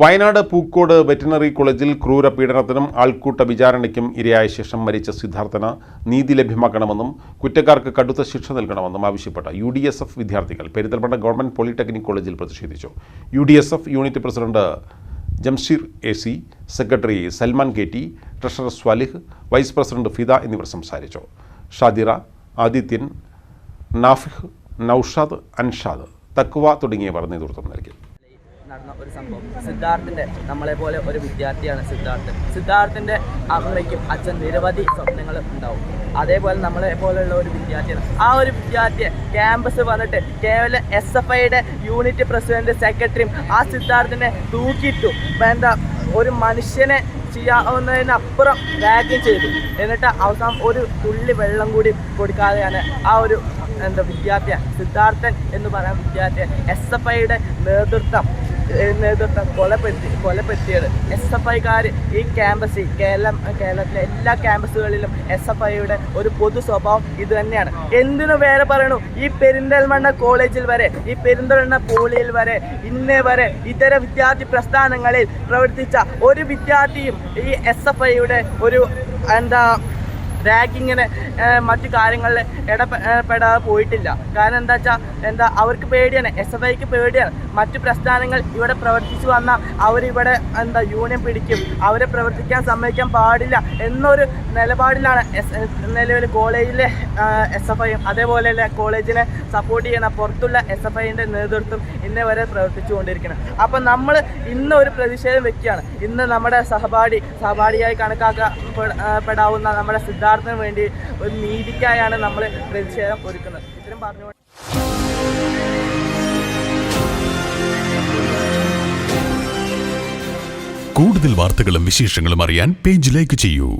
Wayanad Pookode veterinary കോളേജിൽ ക്രൂര പീഡനത്തിനും ആൾക്കൂട്ട വിചാരണയ്ക്കും ഇരയായ ശേഷം മരിച്ച സിദ്ധാർത്ഥന നീതി ലഭ്യമാക്കണമെന്നും കുറ്റക്കാർക്ക് കടുത്ത ശിക്ഷ നൽകണമെന്നും ആവശ്യപ്പെട്ട യു ഡി എസ് എഫ് വിദ്യാർത്ഥികൾ പെരിന്തൽമണ്ണ ഗവൺമെന്റ് പോളിടെക്നിക് കോളേജിൽ പ്രതിഷേധിച്ചു. U D S F unit president Jamsheer A C secretary Salman K T treasurer Swalih vice president Fida എന്നിവർ സംസാരിച്ചു. ഷാദിറ ആദിത്യൻ നാഫിഹ് നൌഷാദ് അൻഷാദ് തക്വ തുടങ്ങിയവർ നേതൃത്വം നൽകി. നടന്ന ഒരു സംഭവം. സിദ്ധാർത്ഥിന്റെ നമ്മളെ പോലെ ഒരു വിദ്യാർത്ഥിയാണ് സിദ്ധാർത്ഥൻ. സിദ്ധാർത്ഥിന്റെ അമ്മയ്ക്കും അച്ഛൻ നിരവധി സ്വപ്നങ്ങൾ ഉണ്ടാവും. അതേപോലെ നമ്മളെ പോലെയുള്ള ഒരു വിദ്യാർത്ഥിയാണ്. ആ ഒരു വിദ്യാർത്ഥിയെ ക്യാമ്പസ് വന്നിട്ട് കേവലം എസ് എഫ് ഐയുടെ യൂണിറ്റ് പ്രസിഡന്റ് സെക്രട്ടറിയും ആ സിദ്ധാർത്ഥിനെ തൂക്കിയിട്ടു. എന്താ ഒരു മനുഷ്യനെ ചെയ്യാവുന്നതിനപ്പുറം വാഗ്യം ചെയ്തു. എന്നിട്ട് അവസാനം ഒരു തുള്ളി വെള്ളം കൂടി കൊടുക്കാതെയാണ് ആ ഒരു എന്താ വിദ്യാർത്ഥിയെ സിദ്ധാർത്ഥൻ എന്ന് പറയാൻ വിദ്യാർത്ഥിയെ എസ് എഫ് ഐയുടെ നേതൃത്വം നേതൃത്വം കൊലപ്പെടുത്തി കൊലപ്പെടുത്തിയത് എസ് എഫ് ഐക്കാർ ഈ ക്യാമ്പസിൽ കേരളം കേരളത്തിലെ എല്ലാ ക്യാമ്പസുകളിലും എസ് എഫ് ഐയുടെ ഒരു പൊതു സ്വഭാവം ഇത് തന്നെയാണ്. എന്തിനു വേറെ പറയണു? ഈ പെരിന്തൽമണ്ണ കോളേജിൽ വരെ ഈ പെരിന്തൽമണ്ണ പോളിയിൽ വരെ ഇന്നേ വരെ ഇതര വിദ്യാർത്ഥി പ്രസ്ഥാനങ്ങളിൽ പ്രവർത്തിച്ച ഒരു വിദ്യാർത്ഥിയും ഈ എസ് എഫ് ഐയുടെ ഒരു എന്താ റാഗിങ്ങിന് മറ്റു കാര്യങ്ങളിൽ ഇടപെടാതെ പോയിട്ടില്ല. കാരണം എന്താ വെച്ചാൽ എന്താ അവർക്ക് പേടിയാണ് എസ് എഫ് ഐക്ക് പേടിയാണ്. മറ്റു പ്രസ്ഥാനങ്ങൾ ഇവിടെ പ്രവർത്തിച്ചു വന്നാൽ അവരിവിടെ എന്താ യൂണിയൻ പിടിക്കും. അവരെ പ്രവർത്തിക്കാൻ സമ്മതിക്കാൻ പാടില്ല എന്നൊരു നിലപാടിലാണ് എസ് നിലവിൽ കോളേജിലെ എസ് എഫ് ഐയും അതേപോലെ കോളേജിനെ സപ്പോർട്ട് ചെയ്യുന്ന പുറത്തുള്ള എസ് എഫ് ഐന്റെ നേതൃത്വം ഇന്നേ വരെ പ്രവർത്തിച്ചുകൊണ്ടിരിക്കുന്നത് അപ്പം നമ്മൾ ഇന്ന് ഒരു പ്രതിഷേധം വെക്കുകയാണ്. ഇന്ന് നമ്മുടെ സഹപാഠി സഹപാഠിയായി കണക്കാക്കപ്പെടാവുന്ന നമ്മുടെ സിദ്ധാർത്ഥന് വേണ്ടി ഒരു നീതിക്കായാണ് നമ്മൾ പ്രതിഷേധം ഒരുക്കുന്നത്. ഇത്രയും പറഞ്ഞു കൂടുതൽ വാർത്തകളും വിശേഷങ്ങളും അറിയാൻ പേജ് ലൈക്ക് ചെയ്യൂ.